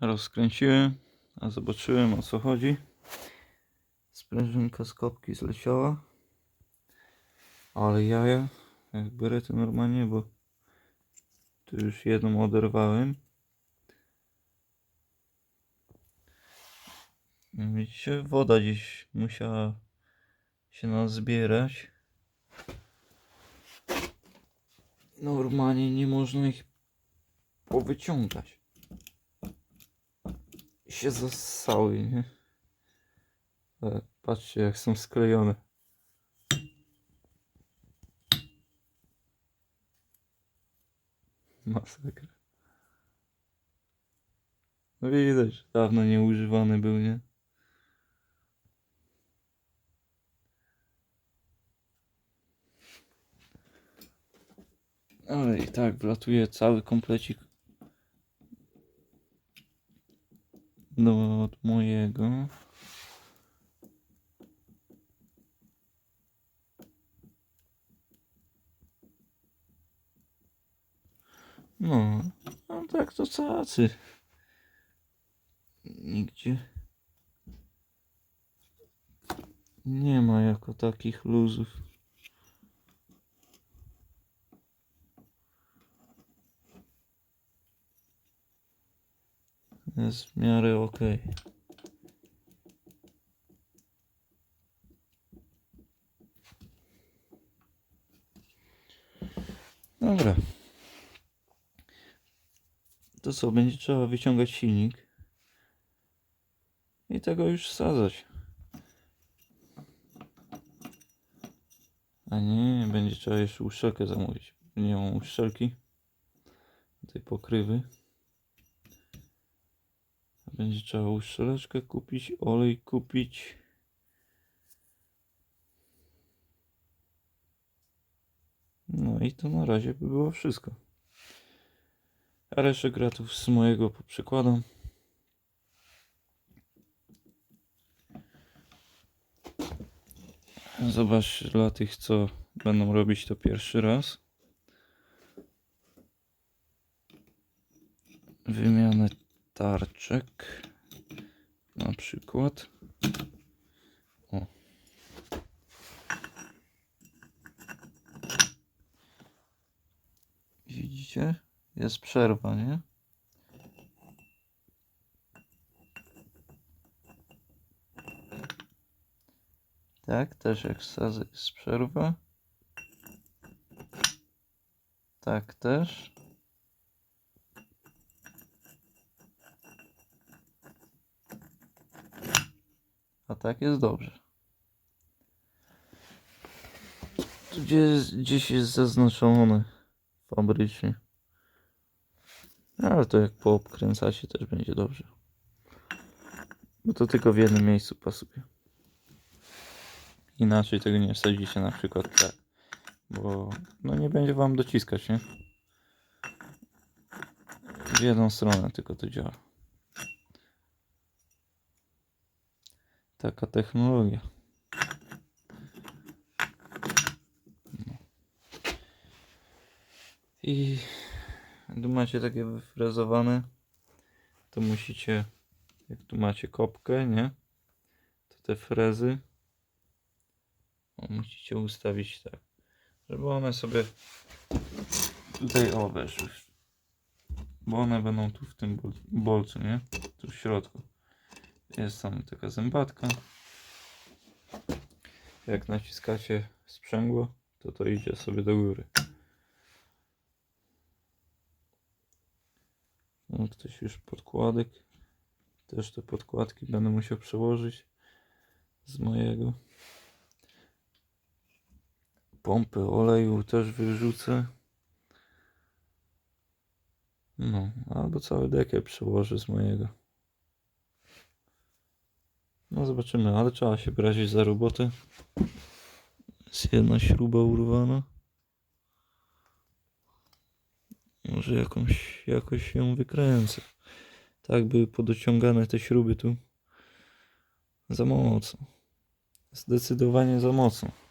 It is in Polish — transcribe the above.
Rozkręciłem, a zobaczyłem o co chodzi. Sprężynka z kopki zleciała. Ale jaja, jak berety normalnie, bo tu już jedną oderwałem. Widzicie, woda gdzieś musiała się nazbierać. Normalnie nie można ich powyciągać. Się zassały, nie? Ale patrzcie jak są sklejone. Masakra. No widać, dawno nieużywany był, nie? Ale i tak wlatuje cały komplecik do od mojego. No, no tak to cacy. Nigdzie nie ma jako takich luzów. Jest w miarę ok. Dobra. To co, będzie trzeba wyciągać silnik i tego już wsadzać. A nie, będzie trzeba jeszcze uszczelkę zamówić. Nie mam uszczelki tej pokrywy. Będzie trzeba uszczeleczkę kupić, olej kupić. No i to na razie by było wszystko. A resztę gratów z mojego poprzykładam. Zobacz dla tych, co będą robić to pierwszy raz. Wymianę tarczek. Na przykład. O. Widzicie? Jest przerwa, nie? Tak, też jak jest przerwa. Tak też. Tak jest dobrze. Tu gdzieś, jest zaznaczone fabrycznie. Ale to jak poobkręcacie też będzie dobrze. Bo to tylko w jednym miejscu pasuje. Inaczej tego nie wsadzicie na przykład tak. Bo no nie będzie wam dociskać, nie? W jedną stronę tylko to działa. Taka technologia. No. I gdy macie takie wyfrezowane, to musicie, jak tu macie kopkę, nie? To te frezy musicie ustawić tak, żeby one sobie tutaj o weszły. Bo one będą tu w tym bol- bolcu, nie? Tu w środku. Jest tam taka zębatka. Jak naciskacie sprzęgło, to to idzie sobie do góry. No, ktoś już podkładek. Też te podkładki będę musiał przełożyć z mojego. Pompy oleju też wyrzucę. No, albo cały dekiel przełożę z mojego. No zobaczymy, ale trzeba się brać za robotę. Jest jedna śruba urwana. Może jakąś, jakoś ją wykręcę. Tak były podociągane te śruby tu. Za mocno. Zdecydowanie za mocno.